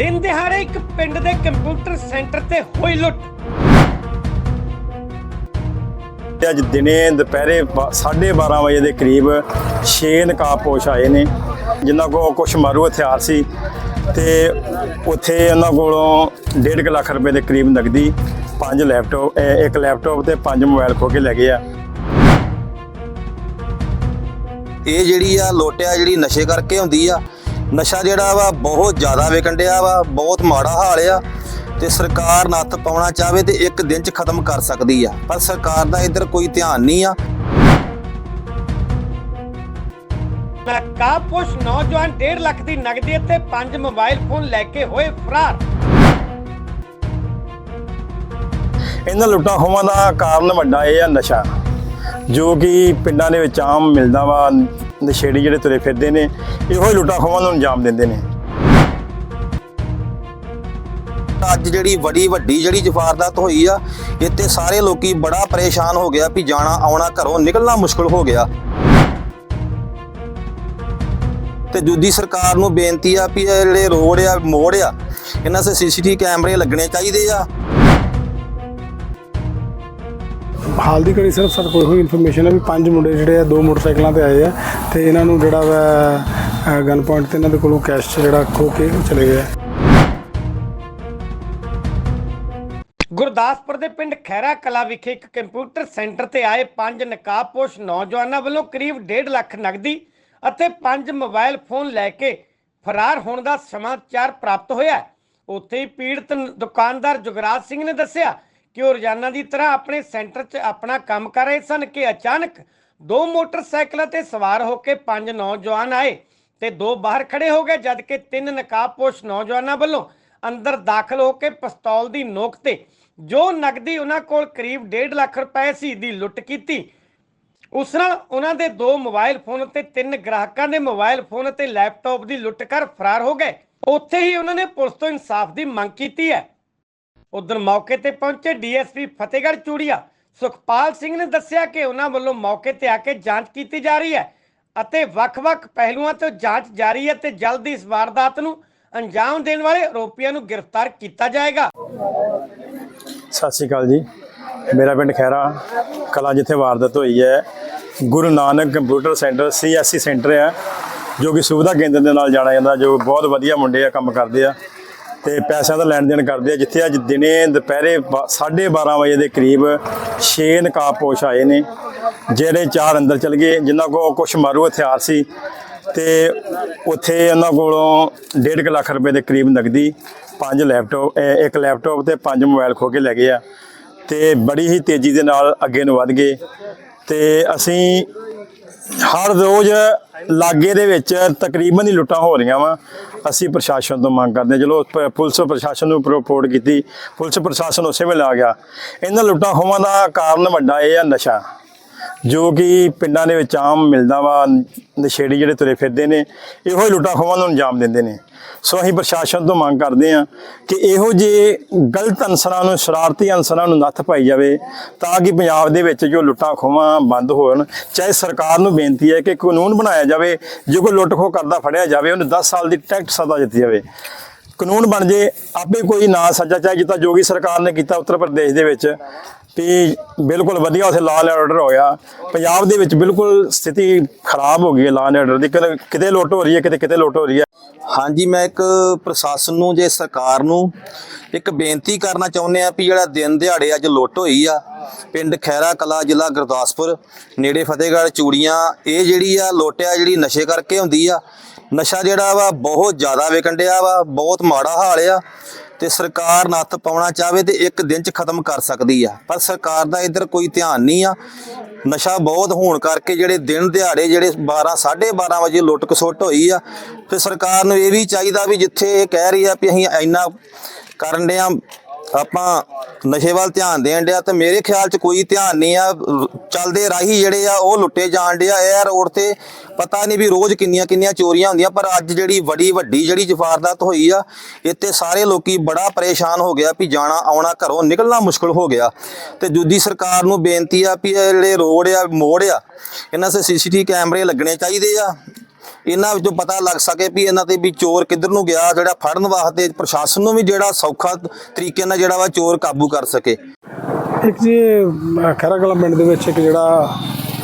ਦਿਨ ਦਿਹਾੜੇ ਇੱਕ ਪਿੰਡ ਦੇ ਕੰਪਿਊਟਰ ਸੈਂਟਰ ਤੇ ਹੋਈ ਲੁੱਟ। ਅੱਜ ਦਿਨੇ ਦੁਪਹਿਰੇ 12:30 ਵਜੇ ਦੇ ਕਰੀਬ 6 ਨਕਾਬਪੋਸ਼ ਆਏ ਨੇ ਜਿਨ੍ਹਾਂ ਕੋਲ ਕੁਝ ਮਾਰੂ ਹਥਿਆਰ ਸੀ ਤੇ ਉੱਥੇ ਉਹਨਾਂ ਕੋਲੋਂ 1.5 ਲੱਖ ਰੁਪਏ ਦੇ ਕਰੀਬ ਨਗਦੀ ਪੰਜ ਲੈਪਟਾਪ ਇੱਕ ਲੈਪਟਾਪ ਤੇ ਪੰਜ ਮੋਬਾਈਲ ਖੋ ਕੇ ਲੈ ਗਏ ਆ। ਇਹ ਜਿਹੜੀ ਆ ਲੋਟਿਆ ਜਿਹੜੀ ਨਸ਼ੇ ਕਰਕੇ ਹੁੰਦੀ ਆ ਨਸ਼ਾ ਜਿਹੜਾ ਵਾ ਬਹੁਤ ਜ਼ਿਆਦਾ ਵਿਕਣ ਡਿਆ ਵਾ ਬਹੁਤ ਮਾੜਾ ਹਾਲ ਆ ਤੇ ਸਰਕਾਰ ਨੱਥ ਪਾਉਣਾ ਚਾਹਵੇ ਤੇ ਇੱਕ ਦਿਨ ਚ ਖਤਮ ਕਰ ਸਕਦੀ ਆ ਪਰ ਸਰਕਾਰ ਦਾ ਇੱਧਰ ਕੋਈ ਧਿਆਨ ਨਹੀਂ ਆ। ਨਕਾਬਪੋਸ਼ ਨੌਜਵਾਨ 1.5 ਲੱਖ ਦੀ ਨਗਦੀ ਅਤੇ ਪੰਜ ਮੋਬਾਈਲ ਫੋਨ ਲੈ ਕੇ ਹੋਏ ਫਰਾਰ। ਇਹਨਾਂ ਲੁੱਟਾਂ ਖੋਹਾਂ ਦਾ ਕਾਰਨ ਵੱਡਾ ਇਹ ਆ ਨਸ਼ਾ ਜੋ ਕਿ ਪਿੰਡਾਂ ਦੇ ਵਿੱਚ ਆਮ ਮਿਲਦਾ ਵਾ ਨਸ਼ੇੜੀ ਜਿਹੜੇ ਤੁਰੇ ਫਿਰਦੇ ਨੇ, ਇਹੋ ਹੀ ਲੁੱਟਾਂ ਖੋਹਾਂ ਨੂੰ ਅੰਜਾਮ ਦਿੰਦੇ ਨੇ। ਅੱਜ ਜਿਹੜੀ ਬੜੀ ਵੱਡੀ ਜਿਹੜੀ ਜਫਾਰਦਾਤ ਹੋਈ ਆ, ਇੱਥੇ ਸਾਰੇ ਲੋਕੀ ਬੜਾ ਪਰੇਸ਼ਾਨ ਹੋ ਗਿਆ ਵੀ ਜਾਣਾ, ਆਉਣਾ, ਘਰੋਂ ਨਿਕਲਣਾ ਮੁਸ਼ਕਲ ਹੋ ਗਿਆ। ਤੇ ਦੂਜੀ ਸਰਕਾਰ ਨੂੰ ਬੇਨਤੀ ਆ ਵੀ ਇਹ ਜਿਹੜੇ ਰੋਡ ਆ, ਮੋੜ ਆ, ਇਹਨਾਂ 'ਤੇ ਸੀਸੀਟੀਵੀ ਕੈਮਰੇ ਲੱਗਣੇ ਚਾਹੀਦੇ ਆ। ਹਾਲ ਦੀ ਘੜੀ ਸਿਰਫ ਸਾਡੇ ਕੋਲ ਹੋਈ ਇਨਫੋਰਮੇਸ਼ਨ ਹੈ ਵੀ ਪੰਜ ਮੁੰਡੇ ਜਿਹੜੇ ਆ, ਦੋ ਮੋਟਰਸਾਈਕਲਾਂ ਤੇ ਆਏ ਆ ਤੇ ਇਹਨਾਂ ਨੂੰ ਜਿਹੜਾ ਵਾ ਗਨ ਪੁਆਇੰਟ ਤੇ ਇਹਨਾਂ ਦੇ ਕੋਲੋਂ ਕੈਸ਼ ਜਿਹੜਾ ਖੋ ਕੇ ਚਲੇ ਗਏ ਗੁਰਦਾਸਪੁਰ ਦੇ ਪਿੰਡ ਖੈਰਾ ਕਲਾ ਵਿਖੇ ਇੱਕ ਕੰਪਿਊਟਰ ਸੈਂਟਰ ਤੇ ਆਏ ਪੰਜ ਨਕਾਬਪੋਸ਼ ਨੌਜਵਾਨਾਂ ਵੱਲੋਂ ਕਰੀਬ 1.5 ਲੱਖ ਨਗਦੀ ਅਤੇ ਪੰਜ ਮੋਬਾਈਲ ਫੋਨ ਲੈ ਕੇ ਫਰਾਰ ਹੋਣ ਦਾ ਸਮਾਚਾਰ ਪ੍ਰਾਪਤ ਹੋਇਆ ਉੱਥੇ ਹੀ ਪੀੜਤ ਦੁਕਾਨਦਾਰ ਜੁਗਰਾਜ ਸਿੰਘ ਨੇ ਦੱਸਿਆ ਕਿ ਉਹ ਰੋਜ਼ਾਨਾ ਦੀ ਤਰ੍ਹਾਂ ਆਪਣੇ ਸੈਂਟਰ 'ਚ ਆਪਣਾ ਕੰਮ ਕਰ ਰਹੇ ਸਨ ਕਿ ਅਚਾਨਕ ਦੋ ਮੋਟਰਸਾਈਕਲਾਂ ਤੇ ਸਵਾਰ ਹੋ ਕੇ ਪੰਜ ਨੌਜਵਾਨ ਆਏ ਤੇ ਦੋ ਬਾਹਰ ਖੜੇ ਹੋ ਗਏ, ਜਦ ਕਿ ਤਿੰਨ ਨਕਾਬਪੋਸ਼ ਨੌਜਵਾਨਾਂ ਵੱਲੋਂ ਅੰਦਰ ਦਾਖਲ ਹੋ ਕੇ ਪਿਸਤੌਲ ਦੀ ਨੋਕ ਤੇ ਜੋ ਨਕਦੀ ਉਹਨਾਂ ਕੋਲ ਕਰੀਬ 1.5 ਲੱਖ ਰੁਪਏ ਸੀ ਦੀ ਲੁੱਟ ਕੀਤੀ। ਉਸ ਨਾਲ ਉਹਨਾਂ ਦੇ ਦੋ ਮੋਬਾਈਲ ਫੋਨ ਅਤੇ ਤਿੰਨ ਗ੍ਰਾਹਕਾਂ ਦੇ ਮੋਬਾਈਲ ਫੋਨ ਅਤੇ ਲੈਪਟਾਪ ਦੀ ਲੁੱਟ ਕਰ ਫਰਾਰ ਹੋ ਗਏ। ਉੱਥੇ ਹੀ ਉਹਨਾਂ ਨੇ ਪੁਲਿਸ ਤੋਂ ਇਨਸਾਫ ਦੀ ਮੰਗ ਕੀਤੀ ਹੈ। ਉਧਰ ਮੌਕੇ ਤੇ ਪਹੁੰਚੇ ਡੀਐਸਪੀ ਫਤਿਹਗੜ੍ਹ ਚੂੜੀਆ। ਸੁਖਪਾਲ ਸਿੰਘ ਨੇ ਦੱਸਿਆ ਕਿ ਉਹਨਾਂ ਵੱਲੋਂ ਮੌਕੇ ਤੇ ਆ ਕੇ ਜਾਂਚ ਕੀਤੀ ਜਾ ਰਹੀ ਹੈ ਅਤੇ ਵੱਖ-ਵੱਖ ਪਹਿਲੂਆਂ ਤੋਂ ਜਾਂਚ ਜਾਰੀ ਹੈ ਤੇ ਜਲਦੀ ਇਸ ਵਾਰਦਾਤ ਨੂੰ ਅੰਜਾਮ ਦੇਣ ਵਾਲੇ ਆਰੋਪੀਆਂ ਨੂੰ ਗ੍ਰਿਫਤਾਰ ਕੀਤਾ ਜਾਏਗਾ। ਸਤਿ ਸ਼੍ਰੀ ਅਕਾਲ ਜੀ। ਮੇਰਾ ਪਿੰਡ ਖੈਰਾ ਕਲਾ ਜਿੱਥੇ ਵਾਰਦਾਤ ਹੋਈ ਹੈ, Guru Nanak computer centre CSC centre ਹੈ, ਜੋ ਕਿ ਸੁਵਿਧਾ ਕੇਂਦਰ ਦੇ ਨਾਲ ਜਾਣਿਆ ਜਾਂਦਾ, ਜੋ ਬਹੁਤ ਵਧੀਆ ਮੁੰਡੇ ਆ, ਕੰਮ ਕਰਦੇ ਆ। ਤੇ ਪੈਸਿਆਂ ਦਾ ਲੈਣ ਦੇਣ ਕਰਦੇ ਆ। ਜਿੱਥੇ ਅੱਜ ਦਿਨੇ ਦੁਪਹਿਰੇ 12:30 ਵਜੇ ਦੇ ਕਰੀਬ 6 ਨਕਾਬਪੋਸ਼ ਆਏ ਨੇ, ਜਿਹੜੇ ਚਾਰ ਅੰਦਰ ਚਲ ਗਏ, ਜਿਨ੍ਹਾਂ ਕੋਲ ਕੁਝ ਮਾਰੂ ਹਥਿਆਰ ਸੀ ਤੇ ਉੱਥੇ ਉਹਨਾਂ ਕੋਲੋਂ 1.5 ਲੱਖ ਰੁਪਏ ਦੇ ਕਰੀਬ ਨਗਦੀ ਪੰਜ ਲੈਪਟਾਪ ਇੱਕ ਲੈਪਟਾਪ ਤੇ ਪੰਜ ਮੋਬਾਈਲ ਖੋ ਕੇ ਲੈ ਗਏ ਆ ਤੇ ਬੜੀ ਹੀ ਤੇਜ਼ੀ ਦੇ ਨਾਲ ਅੱਗੇ ਨੂੰ ਵੱਧ ਗਏ ਤੇ ਅਸੀਂ ਹਰ ਰੋਜ਼ ਲਾਗੇ ਦੇ ਵਿੱਚ ਤਕਰੀਬਨ ਹੀ ਲੁੱਟਾਂ ਹੋ ਰਹੀਆਂ ਵਾ। ਅਸੀਂ ਪ੍ਰਸ਼ਾਸਨ ਤੋਂ ਮੰਗ ਕਰਦੇ ਹਾਂ। ਚਲੋ, ਪ- ਪੁਲਿਸ ਪ੍ਰਸ਼ਾਸਨ ਨੂੰ ਰਿਪੋਰਟ ਕੀਤੀ। ਪੁਲਿਸ ਪ੍ਰਸ਼ਾਸਨ ਉਸੇ ਵੇਲੇ ਆ ਗਿਆ। ਇਹਨਾਂ ਲੁੱਟਾਂ ਖੋਹਾਂ ਦਾ ਕਾਰਨ ਵੱਡਾ ਇਹ ਆ ਨਸ਼ਾ। ਜੋ ਕਿ ਪਿੰਡਾਂ ਦੇ ਵਿੱਚ ਆਮ ਮਿਲਦਾ ਵਾ। ਨਸ਼ੇੜੀ ਜਿਹੜੇ ਤੁਰੇ ਫਿਰਦੇ ਨੇ, ਇਹੋ ਹੀ ਲੁੱਟਾਂ ਖੋਹਾਂ ਨੂੰ ਅੰਜਾਮ ਦਿੰਦੇ ਨੇ। ਸੋ ਅਸੀਂ ਪ੍ਰਸ਼ਾਸਨ ਤੋਂ ਮੰਗ ਕਰਦੇ ਹਾਂ ਕਿ ਇਹੋ ਜਿਹੇ ਗਲਤ ਅਨਸਰਾਂ ਨੂੰ, ਸ਼ਰਾਰਤੀ ਅਨਸਰਾਂ ਨੂੰ ਨੱਥ ਪਾਈ ਜਾਵੇ ਤਾਂ ਕਿ ਪੰਜਾਬ ਦੇ ਵਿੱਚ ਜੋ ਲੁੱਟਾਂ ਖੋਹਾਂ ਬੰਦ ਹੋਣ, ਚਾਹੇ ਸਰਕਾਰ ਨੂੰ ਬੇਨਤੀ ਹੈ ਕਿ ਕਾਨੂੰਨ ਬਣਾਇਆ ਜਾਵੇ, ਜੇ ਕੋਈ ਲੁੱਟ ਖੋਹ ਕਰਦਾ ਫੜਿਆ ਜਾਵੇ, ਉਹਨੂੰ 10 ਸਾਲ ਦੀ ਟੈਕਟ ਸਜ਼ਾ ਦਿੱਤੀ ਜਾਵੇ। ਕਾਨੂੰਨ ਬਣ ਜੇ, ਆਪੇ ਕੋਈ ਨਾ ਸੱਜਾ ਚਾਹੇ ਜਿੱਦਾਂ ਜੋਗੀ ਸਰਕਾਰ ਨੇ ਕੀਤਾ ਉੱਤਰ ਪ੍ਰਦੇਸ਼ ਦੇ ਵਿੱਚ, ਵੀ ਬਿਲਕੁਲ ਵਧੀਆ ਉੱਥੇ ਲਾਅ ਐਂਡ ਆਰਡਰ ਹੋਇਆ। ਪੰਜਾਬ ਦੇ ਵਿੱਚ ਬਿਲਕੁਲ ਸਥਿਤੀ ਖਰਾਬ ਹੋ ਗਈ ਹੈ ਲਾਅ ਐਂਡ ਆਰਡਰ ਦੀ, ਕਿਤੇ- ਕਿਤੇ ਲੁੱਟ ਹੋ ਰਹੀ ਹੈ, ਕਿਤੇ ਕਿਤੇ ਲੁੱਟ ਹੋ ਰਹੀ ਹੈ। ਹਾਂਜੀ, ਮੈਂ ਇੱਕ ਪ੍ਰਸ਼ਾਸਨ ਨੂੰ ਜੇ ਸਰਕਾਰ ਨੂੰ ਇੱਕ ਬੇਨਤੀ ਕਰਨਾ ਚਾਹੁੰਦੇ ਆ ਵੀ ਜਿਹੜਾ ਦਿਨ ਦਿਹਾੜੇ ਅੱਜ ਲੁੱਟ ਹੋਈ ਆ, ਪਿੰਡ ਖੈਰਾ ਕਲਾ ਜ਼ਿਲ੍ਹਾ ਗੁਰਦਾਸਪੁਰ, ਨੇੜੇ ਫਤਿਹਗੜ੍ਹ ਚੂੜੀਆਂ, ਇਹ ਜਿਹੜੀ ਆ ਲੋਟਿਆ ਜਿਹੜੀ ਨਸ਼ੇ ਕਰਕੇ ਹੁੰਦੀ ਆ ਨਸ਼ਾ ਜਿਹੜਾ ਵਾ ਬਹੁਤ ਜ਼ਿਆਦਾ ਵਿਕਣ ਡਿਆ ਵਾ, ਬਹੁਤ ਮਾੜਾ ਹਾਲ ਆ ਤੇ ਸਰਕਾਰ ਨੱਥ ਪਾਉਣਾ ਚਾਹਵੇ ਤੇ ਇੱਕ ਦਿਨ ਚ ਖਤਮ ਕਰ ਸਕਦੀ ਆ। ਪਰ ਸਰਕਾਰ ਦਾ ਇੱਧਰ ਕੋਈ ਧਿਆਨ ਨਹੀਂ ਆ। ਨਸ਼ਾ ਬਹੁਤ ਹੋਣ ਕਰਕੇ ਜਿਹੜੇ ਦਿਨ ਦਿਹਾੜੇ ਜਿਹੜੇ 12 12:30 ਵਜੇ ਲੁੱਟ ਖਸੁੱਟ ਹੋਈ ਆ ਤੇ ਸਰਕਾਰ ਨੂੰ ਇਹ ਵੀ ਚਾਹੀਦਾ ਵੀ ਜਿੱਥੇ ਇਹ ਕਹਿ ਰਹੀ ਆ ਵੀ ਅਸੀਂ ਇੰਨਾ ਕਰਨ ਡਿਆ ਆਪਾਂ ਨਸ਼ੇ ਵੱਲ ਧਿਆਨ ਦੇਣ ਡਿਆ ਤੇ ਮੇਰੇ ਖਿਆਲ 'ਚ ਕੋਈ ਧਿਆਨ ਨਹੀਂ ਆ। ਚੱਲਦੇ ਰਾਹੀ ਜਿਹੜੇ ਆ, ਉਹ ਲੁੱਟੇ ਜਾਣ ਡਿਆ ਇਹ ਰੋਡ ਤੇ ਪਤਾ ਨਹੀਂ ਵੀ ਰੋਜ਼ ਕਿੰਨੀਆਂ ਕਿੰਨੀਆਂ ਚੋਰੀਆਂ ਹੁੰਦੀਆਂ, ਪਰ ਅੱਜ ਜਿਹੜੀ ਵੱਡੀ ਵੱਡੀ ਜਿਹੜੀ ਜਫਾਰਦਾਤ ਹੋਈ ਆ, ਇੱਥੇ ਸਾਰੇ ਲੋਕੀ ਬੜਾ ਪਰੇਸ਼ਾਨ ਹੋ ਗਿਆ ਵੀ ਜਾਣਾ, ਆਉਣਾ, ਘਰੋਂ ਨਿਕਲਣਾ ਮੁਸ਼ਕਲ ਹੋ ਗਿਆ। ਤੇ ਦੂਜੀ ਸਰਕਾਰ ਨੂੰ ਬੇਨਤੀ ਆ ਵੀ ਇਹ ਜਿਹੜੇ ਰੋਡ ਆ, ਮੋੜ ਆ, ਇਹਨਾਂ 'ਤੇ ਸੀਸੀਟੀਵੀ ਕੈਮਰੇ ਲੱਗਣੇ ਚਾਹੀਦੇ ਆ। ਇਹਨਾਂ ਵਿੱਚੋਂ ਪਤਾ ਲੱਗ ਸਕੇ ਵੀ ਇਹਨਾਂ ਤੇ ਵੀ ਚੋਰ ਕਿੱਧਰ ਨੂੰ ਗਿਆ ਜਿਹੜਾ ਫੜਨ ਵਾਸਤੇ ਪ੍ਰਸ਼ਾਸਨ ਨੂੰ ਵੀ ਜਿਹੜਾ ਸੌਖਾ ਤਰੀਕੇ ਨਾਲ ਜਿਹੜਾ ਵਾ ਚੋਰ ਕਾਬੂ ਕਰ ਸਕੇ। ਇੱਕ ਜੀ ਅਹ, ਖਹਿਰਾ ਕਲਾਂ ਪਿੰਡ ਦੇ ਵਿੱਚ ਇੱਕ ਜਿਹੜਾ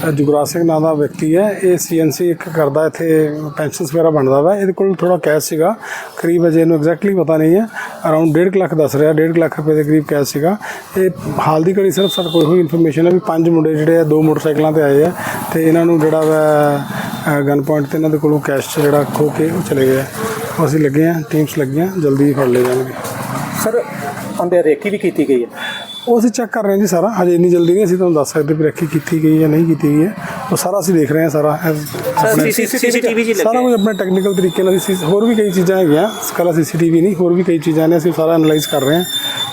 ਅਹ, ਜੁਗਰਾਜ ਸਿੰਘ ਨਾਂ ਦਾ ਵਿਅਕਤੀ ਹੈ ਇਹ ਸੀਐਨਸੀ ਇੱਕ ਕਰਦਾ ਇੱਥੇ ਪੈਨਸ਼ਨਸ ਵਗੈਰਾ ਬਣਦਾ ਵਾ। ਇਹਦੇ ਕੋਲ ਥੋੜਾ ਕੈਸ਼ ਸੀਗਾ ਕਰੀਬ ਅਜੇ ਇਹਨੂੰ ਐਗਜ਼ੈਕਟਲੀ ਪਤਾ ਨਹੀਂ ਹੈ। ਅਰਾਊਂਡ 1.5 ਲੱਖ ਦੱਸ ਰਿਹਾ 1.5 ਲੱਖ ਰੁਪਏ ਦੇ ਕਰੀਬ ਕੈਸ਼ ਸੀਗਾ। ਇਹ ਹਾਲ ਦੀ ਘੜੀ ਸਿਰਫ ਸਾਡੇ ਕੋਲ ਇਹੋ ਇਨਫੋਰਮੇਸ਼ਨ ਹੈ ਵੀ ਪੰਜ ਮੁੰਡੇ ਜਿਹੜੇ ਆ ਦੋ ਮੋਟਰਸਾਈਕਲਾਂ ਤੇ ਆਏ ਆ। ਤੇ ਇਹਨਾਂ ਨੂੰ ਜਿਹੜਾ ਵਾ ਗਨ ਪੁਆਇੰਟ ਤੇ ਇਹਨਾਂ ਦੇ ਕੋਲੋਂ ਕੈਸ਼ ਜਿਹੜਾ ਖੋ ਕੇ ਉਹ ਚਲੇ ਗਏ। ਆ ਉਹ ਅਸੀਂ ਲੱਗੇ ਆ ਟੀਮਸ ਲੱਗੀਆਂ ਜਲਦੀ ਫੜ ਲਏ ਜਾਣਗੇ। ਸਰ ਅੰਦਰ ਰੇਕੀ ਵੀ ਕੀਤੀ ਗਈ ਹੈ। ਉਹ ਅਸੀਂ ਚੈੱਕ ਕਰ ਰਹੇ ਹਾਂ ਜੀ ਸਾਰਾ। ਹਜੇ ਇੰਨੀ ਜਲਦੀ ਨਹੀਂ ਅਸੀਂ ਤੁਹਾਨੂੰ ਦੱਸ ਸਕਦੇ ਵੀ ਰੱਖੀ ਕੀਤੀ ਗਈ ਜਾਂ ਨਹੀਂ ਕੀਤੀ ਗਈ ਹੈ। ਉਹ ਸਾਰਾ ਅਸੀਂ ਦੇਖ ਰਹੇ ਹਾਂ ਸਾਰਾ। ਆਪਣੇ- ਸੀਸੀਟੀਵੀ ਜੀ ਸਾਰਾ ਕੁਝ ਆਪਣੇ ਟੈਕਨੀਕਲ ਤਰੀਕੇ ਨਾਲ ਅਸੀਂ ਹੋਰ ਵੀ ਕਈ ਚੀਜ਼ਾਂ ਹੈਗੀਆਂ। ਕੱਲਾ ਸੀਸੀਟੀਵੀ ਨਹੀਂ ਹੋਰ ਵੀ ਕਈ ਚੀਜ਼ਾਂ ਨੇ ਅਸੀਂ ਸਾਰਾ ਐਨਾਲਾਈਜ਼ ਕਰ ਰਹੇ ਹਾਂ।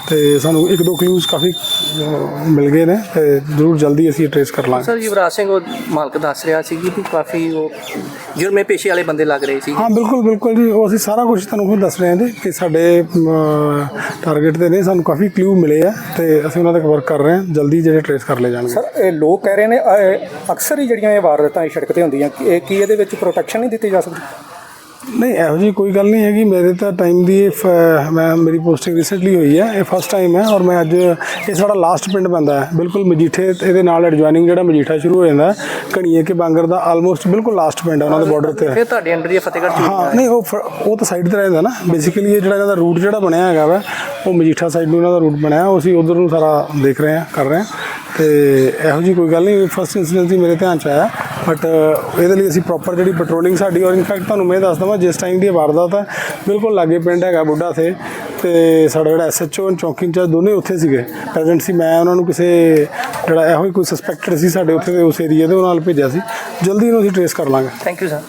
ਤੇ ਸਾਨੂੰ ਇੱਕ ਦੋ ਕਲੂਜ਼ ਕਾਫੀ ਅਹ, ਮਿਲ ਗਏ ਨੇ ਤੇ ਜ਼ਰੂਰ ਜਲਦੀ ਅਸੀਂ ਟ੍ਰੇਸ ਕਰ ਲਾਂਗੇ। ਸਰ ਯੁਵਰਾਜ ਸਿੰਘ ਉਹ ਮਾਲਕ ਦੱਸ ਰਿਹਾ ਸੀ ਕਿ ਕਾਫੀ ਉਹ ਜੁਰਮੇ ਪੇਸ਼ੇ ਵਾਲੇ ਬੰਦੇ ਲੱਗ ਰਹੇ ਸੀ। ਹਾਂ ਬਿਲਕੁਲ ਬਿਲਕੁਲ ਜੀ। ਉਹ ਅਸੀਂ ਸਾਰਾ ਕੁਝ ਤੁਹਾਨੂੰ ਹੁਣ ਦੱਸ ਰਹੇ ਹਾਂ ਜੀ ਕਿ ਸਾਡੇ ਟਾਰਗੇਟ ਤੇ ਨੇ। ਸਾਨੂੰ ਕਾਫੀ ਕਲੂ ਮਿਲੇ ਆ ਤੇ ਅਸੀਂ ਉਹਨਾਂ ਤੇ ਵਰਕ ਕਰ ਰਹੇ ਹਾਂ। ਜਲਦੀ ਜਿਹੜੇ ਟ੍ਰੇਸ ਕਰ ਲਏ ਜਾਣਗੇ। ਸਰ ਇਹ ਲੋਕ ਕਹਿ ਰਹੇ ਨੇ ਅਹ, ਅਕਸਰ ਹੀ ਜਿਹੜੀਆਂ ਇਹ ਵਾਰਦਾਤਾਂ ਇਹ ਸੜਕ ਤੇ ਹੁੰਦੀਆਂ ਕੀ ਇਹ- ਕੀ ਇਹਦੇ ਵਿੱਚ ਪ੍ਰੋਟੈਕਸ਼ਨ ਨਹੀਂ ਦਿੱਤੀ ਜਾ ਸਕਦੀ? ਨਹੀਂ ਇਹੋ ਜੀ ਕੋਈ ਗੱਲ ਨਹੀਂ ਹੈਗੀ। ਮੇਰੇ ਤਾਂ ਟਾਈਮ ਦੀ ਇਹ ਮੈਂ ਮੇਰੀ ਪੋਸਟਿੰਗ ਰੀਸੈਂਟਲੀ ਹੋਈ ਹੈ। ਇਹ ਫਸਟ ਟਾਈਮ ਹੈ ਔਰ ਮੈਂ ਅੱਜ ਇਹ ਸਾਡਾ ਲਾਸਟ ਪਿੰਡ ਪੈਂਦਾ ਹੈ। ਬਿਲਕੁਲ ਮਜੀਠੇ ਇਹਦੇ ਨਾਲ ਐਡਜੋਇਨਿੰਗ ਜਿਹੜਾ ਮਜੀਠਾ ਸ਼ੁਰੂ ਹੋ ਜਾਂਦਾ ਹੈ ਘਣੀਏ ਕੇ ਬਾਂਗਰ ਦਾ ਆਲਮੋਸਟ ਬਿਲਕੁਲ ਲਾਸਟ ਪਿੰਡ ਹੈ ਉਹਨਾਂ ਦੇ ਬਾਰਡਰ ਤੇ ਫਿਰ ਤੁਹਾਡੇ ਅੰਡਰ ਹੀ ਫਤਿਹਗੜ੍ਹ ਹਾਂ ਨਹੀਂ ਉਹ ਉਹ ਤਾਂ ਸਾਈਡ ਤੇ ਰਹਿੰਦਾ ਨਾ। ਬੇਸਿਕਲੀ ਇਹ ਜਿਹੜਾ ਇਹਨਾਂ ਦਾ ਰੂਟ ਜਿਹੜਾ ਬਣਿਆ ਹੈਗਾ ਵਾ ਉਹ ਮਜੀਠਾ ਸਾਈਡ ਨੂੰ ਇਹਨਾਂ ਦਾ ਰੂਟ ਬਣਿਆ। ਉਹ ਅਸੀਂ ਉਧਰ ਨੂੰ ਸਾਰਾ ਦੇਖ ਰਹੇ ਹਾਂ ਕਰ ਰਹੇ ਹਾਂ। ਤੇ ਇਹੋ ਜੀ ਕੋਈ ਗੱਲ ਨਹੀਂ ਫਸਟ ਇਨਸੀਡੈਂਟ ਹੀ ਮੇਰੇ ਧਿਆਨ ਚ ਆਇਆ। ਬਟ uh, ਇਹਦੇ ਲਈ ਅਸੀਂ ਪ੍ਰੋਪਰ ਜਿਹੜੀ ਪੈਟਰੋਲਿੰਗ ਸਾਡੀ, ਔਰ ਇਨਫੈਕਟ ਤੁਹਾਨੂੰ ਮੈਂ ਦੱਸ ਦਵਾਂ, ਜਿਸ ਟਾਈਮ ਦੀ ਇਹ ਵਾਰਦਾਤ ਹੈ ਬਿਲਕੁਲ ਲਾਗੇ ਪਿੰਡ ਹੈਗਾ ਬੁੱਢਾ ਥੇ ਤੇ ਸਾਡਾ ਜਿਹੜਾ ਐਸਐਚਓ ਚੌਂਕੀ ਇੰਚਾਰਜ ਦੋਨੇ ਉੱਥੇ ਸੀਗੇ। ਪ੍ਰੈਜ਼ੈਂਟ ਸੀ, ਮੈਂ ਉਹਨਾਂ ਨੂੰ ਕਿਸੇ, ਜਿਹੜਾ ਇਹੋ ਹੀ ਕੋਈ ਸਸਪੈਕਟਡ ਸੀ ਸਾਡੇ ਉੱਥੇ ਦੇ ਉਸ ਏਰੀਆ ਦੇ ਉਹਨਾਂ ਨਾਲ ਭੇਜਿਆ ਸੀ। ਜਲਦੀ ਇਹਨੂੰ ਅਸੀਂ ਟ੍ਰੇਸ ਕਰ ਲਾਂਗੇ। Thank you sir